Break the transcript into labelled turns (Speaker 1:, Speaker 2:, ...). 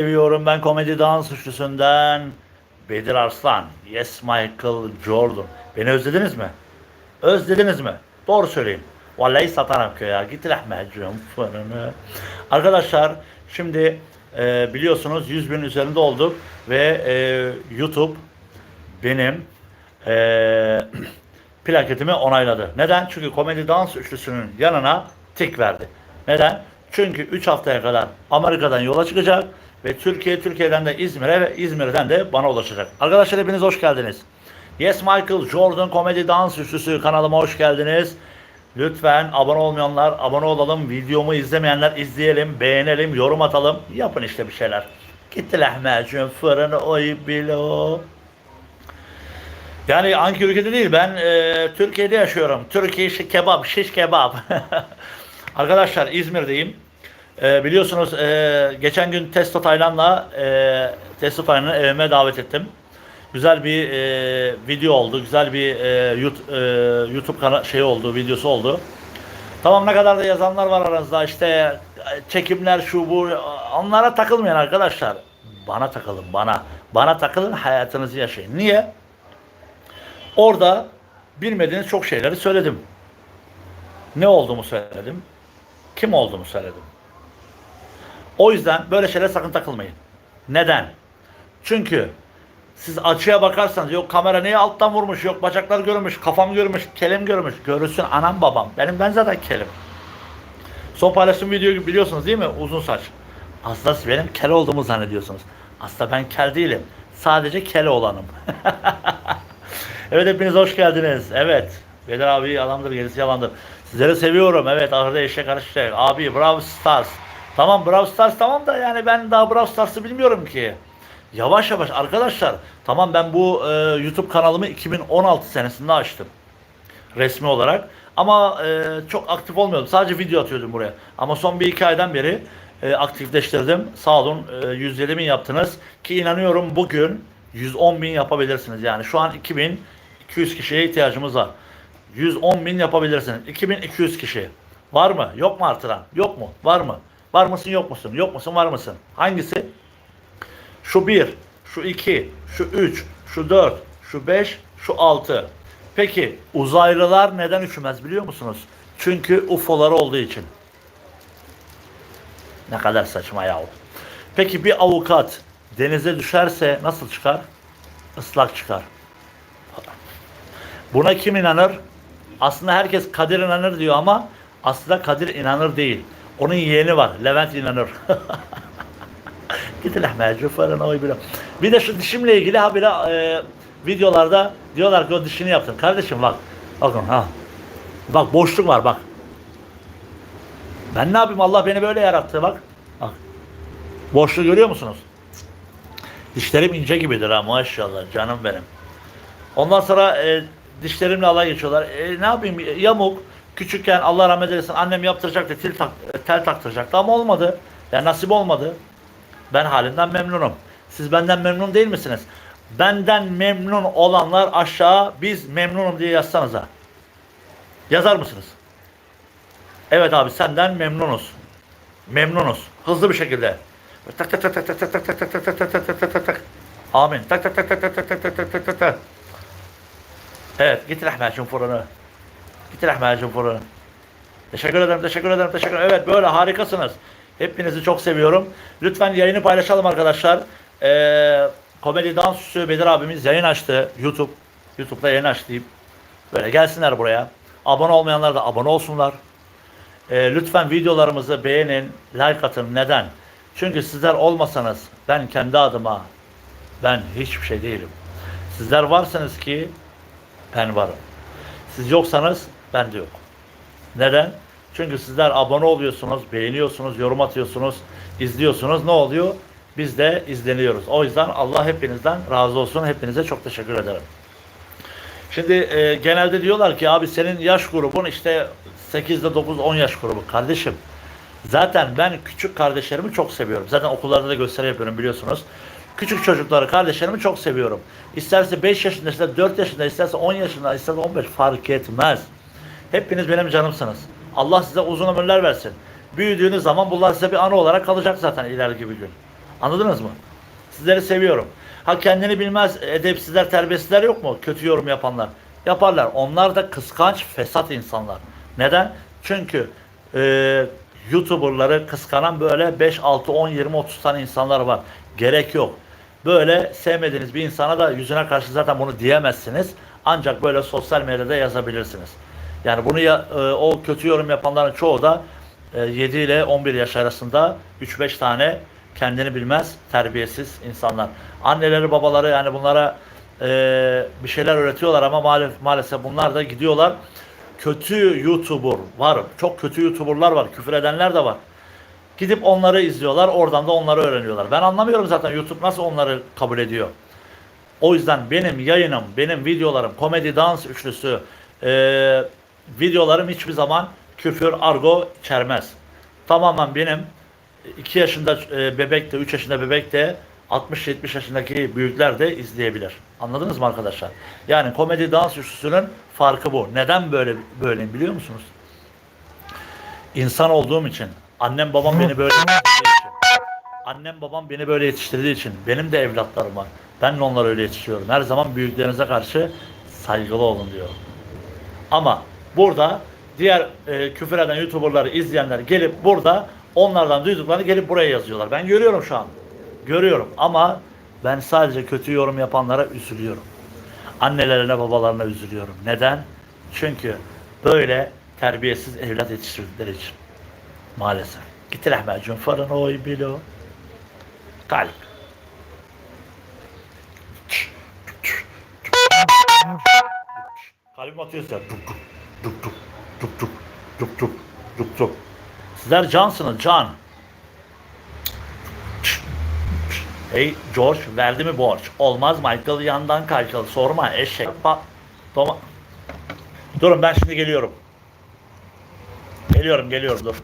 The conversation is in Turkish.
Speaker 1: seviyorum ben komedi dans suçlusundan Bedir Arslan. Yes Michael Jordan. Beni özlediniz mi? Özlediniz mi? Doğru söyleyin. Vallahi satarım köye. Git lahmacun fırını. Arkadaşlar şimdi e, biliyorsunuz 100 bin üzerinde olduk ve e, YouTube benim e, plaketimi onayladı. Neden? Çünkü komedi dans üçlüsünün yanına tik verdi. Neden? Çünkü 3 haftaya kadar Amerika'dan yola çıkacak ve Türkiye, Türkiye'den de İzmir'e ve İzmir'den de bana ulaşacak. Arkadaşlar hepiniz hoş geldiniz. Yes Michael Jordan Komedi Dans Üçlüsü kanalıma hoş geldiniz. Lütfen abone olmayanlar abone olalım. Videomu izlemeyenler izleyelim, beğenelim, yorum atalım. Yapın işte bir şeyler. Gitti lahmacun fırını oy bilo. Yani hangi ülkede değil ben e, Türkiye'de yaşıyorum. Türkiye şiş kebap, şiş kebap. Arkadaşlar İzmir'deyim. E, biliyorsunuz e, geçen gün Testo Taylan'la e, Testo Taylan'ı evime davet ettim. Güzel bir e, video oldu. Güzel bir e, YouTube, e, YouTube şey oldu, videosu oldu. Tamam ne kadar da yazanlar var aranızda işte e, çekimler şu bu onlara takılmayın arkadaşlar. Bana takılın bana. Bana takılın hayatınızı yaşayın. Niye? Orada bilmediğiniz çok şeyleri söyledim. Ne olduğumu söyledim. Kim olduğumu söyledim. O yüzden böyle şeylere sakın takılmayın. Neden? Çünkü siz açıya bakarsanız yok kamera niye alttan vurmuş, yok bacaklar görmüş, kafam görmüş, kelim görmüş. Görürsün anam babam. Benim ben zaten kelim. Son paylaştığım videoyu biliyorsunuz değil mi? Uzun saç. Aslında benim kel olduğumu zannediyorsunuz. Aslında ben kel değilim. Sadece kel olanım. evet hepiniz hoş geldiniz. Evet. Bedir abi yalandır gerisi yalandır. Sizleri seviyorum. Evet arada eşek karışacak. Abi Brawl Stars. Tamam Brawl Stars tamam da yani ben daha Brawl Stars'ı bilmiyorum ki. Yavaş yavaş arkadaşlar. Tamam ben bu e, YouTube kanalımı 2016 senesinde açtım. Resmi olarak. Ama e, çok aktif olmuyordum. Sadece video atıyordum buraya. Ama son bir iki aydan beri e, aktifleştirdim. Sağ olun e, 107 bin yaptınız. Ki inanıyorum bugün 110 bin yapabilirsiniz. Yani şu an 2200 kişiye ihtiyacımız var. 110 bin yapabilirsiniz. 2200 kişi. Var mı? Yok mu artıran? Yok mu? Var mı? Var mısın yok musun? Yok musun var mısın? Hangisi? Şu 1, şu 2, şu 3, şu 4, şu 5, şu 6. Peki uzaylılar neden üşümez biliyor musunuz? Çünkü UFO'ları olduğu için. Ne kadar saçma yahu. Peki bir avukat denize düşerse nasıl çıkar? Islak çıkar. Buna kim inanır? Aslında herkes Kadir inanır diyor ama aslında Kadir inanır değil. Onun yeğeni var. Levent inanır. Gidin lahmacun falan oy bile. Bir de şu dişimle ilgili ha bile e, videolarda diyorlar ki o dişini yaptın. Kardeşim bak. Bakın ha. Bak boşluk var bak. Ben ne yapayım Allah beni böyle yarattı bak. Bak. Boşluğu görüyor musunuz? Dişlerim ince gibidir ha maşallah canım benim. Ondan sonra e, dişlerimle alay geçiyorlar. E, ne yapayım yamuk. Küçükken Allah rahmet eylesin annem yaptıracaktı tel, tak, tel taktıracaktı ama olmadı. Yani nasip olmadı. Ben halimden memnunum. Siz benden memnun değil misiniz? Benden memnun olanlar aşağı biz memnunum diye yazsanıza. Yazar mısınız? Evet abi senden memnunuz. Memnunuz. Hızlı bir şekilde. Tak tak tak tak tak tak tak tak tak tak tak tak tak tak tak. Amin. Tak tak tak tak tak tak tak tak tak tak tak. Evet, git lahmacun fırını. Git lahmacun fırını. Teşekkür ederim, teşekkür ederim, teşekkür ederim. Evet, böyle harikasınız. Hepinizi çok seviyorum. Lütfen yayını paylaşalım arkadaşlar. Ee, Komedi Dans Üssü Bedir abimiz yayın açtı. YouTube. YouTube'da yayın açtı böyle gelsinler buraya. Abone olmayanlar da abone olsunlar. Ee, lütfen videolarımızı beğenin, like atın. Neden? Çünkü sizler olmasanız ben kendi adıma ben hiçbir şey değilim. Sizler varsınız ki ben varım. Siz yoksanız ben de yok. Neden? Çünkü sizler abone oluyorsunuz, beğeniyorsunuz, yorum atıyorsunuz, izliyorsunuz. Ne oluyor? Biz de izleniyoruz. O yüzden Allah hepinizden razı olsun. Hepinize çok teşekkür ederim. Şimdi e, genelde diyorlar ki abi senin yaş grubun işte 8'de 9 10 yaş grubu. Kardeşim zaten ben küçük kardeşlerimi çok seviyorum. Zaten okullarda da gösteri yapıyorum biliyorsunuz. Küçük çocukları, kardeşlerimi çok seviyorum. İsterse 5 yaşında, isterse 4 yaşında, isterse 10 yaşında, isterse 15 fark etmez. Hepiniz benim canımsınız. Allah size uzun ömürler versin. Büyüdüğünüz zaman bunlar size bir anı olarak kalacak zaten ileriki bir gün. Anladınız mı? Sizleri seviyorum. Ha kendini bilmez edepsizler, terbiyesizler yok mu? Kötü yorum yapanlar. Yaparlar. Onlar da kıskanç, fesat insanlar. Neden? Çünkü e, YouTuber'ları kıskanan böyle 5, 6, 10, 20, 30 tane insanlar var. Gerek yok. Böyle sevmediğiniz bir insana da yüzüne karşı zaten bunu diyemezsiniz. Ancak böyle sosyal medyada yazabilirsiniz. Yani bunu ya, e, o kötü yorum yapanların çoğu da e, 7 ile 11 yaş arasında 3-5 tane kendini bilmez terbiyesiz insanlar. Anneleri babaları yani bunlara e, bir şeyler öğretiyorlar ama maalesef, maalesef bunlar da gidiyorlar. Kötü YouTuber var. Çok kötü YouTuber'lar var. Küfür edenler de var. Gidip onları izliyorlar. Oradan da onları öğreniyorlar. Ben anlamıyorum zaten YouTube nasıl onları kabul ediyor. O yüzden benim yayınım, benim videolarım, komedi dans üçlüsü, e, videolarım hiçbir zaman küfür, argo içermez. Tamamen benim 2 yaşında e, bebek de, 3 yaşında bebek de, 60-70 yaşındaki büyükler de izleyebilir. Anladınız mı arkadaşlar? Yani komedi dans üçlüsünün farkı bu. Neden böyle böyleyim biliyor musunuz? İnsan olduğum için, annem babam beni böyle yetiştirdiği için, annem babam beni böyle yetiştirdiği için, benim de evlatlarım var. Ben de onları öyle yetiştiriyorum. Her zaman büyüklerinize karşı saygılı olun diyorum. Ama burada diğer e, küfür eden YouTuber'ları izleyenler gelip burada onlardan duyduklarını gelip buraya yazıyorlar. Ben görüyorum şu an. Görüyorum ama ben sadece kötü yorum yapanlara üzülüyorum. Annelerine babalarına üzülüyorum. Neden? Çünkü böyle terbiyesiz evlat yetiştirdikleri için. Maalesef. Gitti lahmacun falan oy bilo. Kalp. Kalbim atıyor size. Duk duk duk duk duk duk duk duk duk duk. Sizler cansınız can. Hey George verdi mi borç? Olmaz Michael yandan kaçalı sorma eşek. Bak. Toma. Durun ben şimdi geliyorum. Geliyorum geliyorum dur.